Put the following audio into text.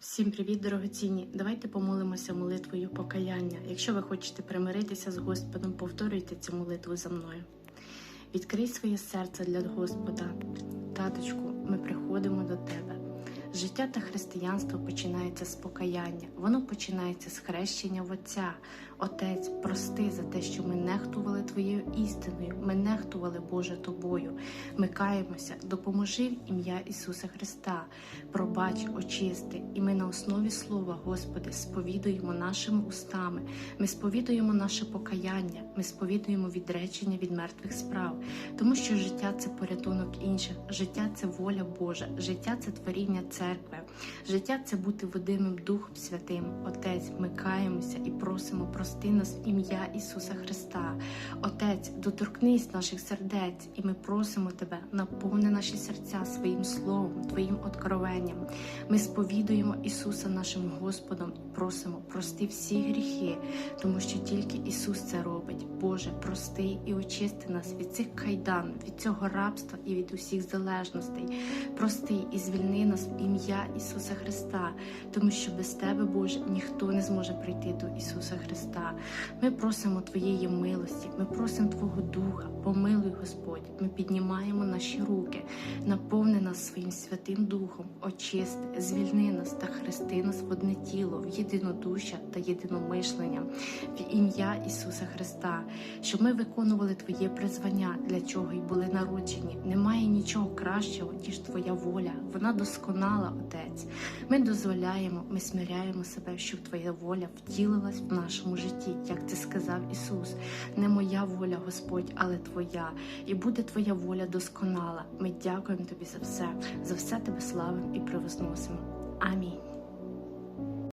Всім привіт, дорогоцінні! Давайте помолимося молитвою покаяння. Якщо ви хочете примиритися з Господом, повторюйте цю молитву за мною. Відкрий своє серце для Господа. Таточку, ми приходимо до тебе. Життя та християнство починається з покаяння. Воно починається з хрещення в Отця. Отець, прости за те, що ми нехтували Твоєю істиною, ми нехтували Боже Тобою. Ми каємося, допоможи в ім'я Ісуса Христа, пробач, очисти, і ми на основі Слова, Господи, сповідуємо нашими устами, ми сповідуємо наше покаяння, ми сповідуємо відречення від мертвих справ, тому що життя це порятунок інших, життя це воля Божа, життя це творіння церкви, життя це бути водимим Духом Святим. Отець, ми каємося і просимо прости нас в ім'я Ісуса Христа. Отець, доторкнись наших сердець, і ми просимо Тебе, наповни наші серця своїм словом, Твоїм откровенням. Ми сповідуємо Ісуса нашим Господом і просимо прости всі гріхи, тому що тільки Ісус це робить. Боже, прости і очисти нас від цих кайдан, від цього рабства і від усіх залежностей. Прости і звільни нас в ім'я Ісуса Христа, тому що без Тебе, Боже, ніхто не зможе прийти до Ісуса Христа. Ми просимо Твоєї милості, ми просимо Твого Духа, помилуй Господь. Ми піднімаємо наші руки, наповни нас своїм святим Духом, очисти, звільни нас та хрести нас в одне тіло, в єдинодушя та єдиномишлення, в ім'я Ісуса Христа, щоб ми виконували Твоє призвання, для чого й були народжені. Немає нічого кращого, ніж Твоя воля. Вона досконала, Отець. Ми дозволяємо, ми смиряємо себе, щоб Твоя воля втілилась в нашому житті, як це сказав Ісус. Не моя воля, Господь, але Твоя. І буде Твоя воля досконала. Ми дякуємо Тобі за все, за все Тебе славимо і превозносимо. Амінь.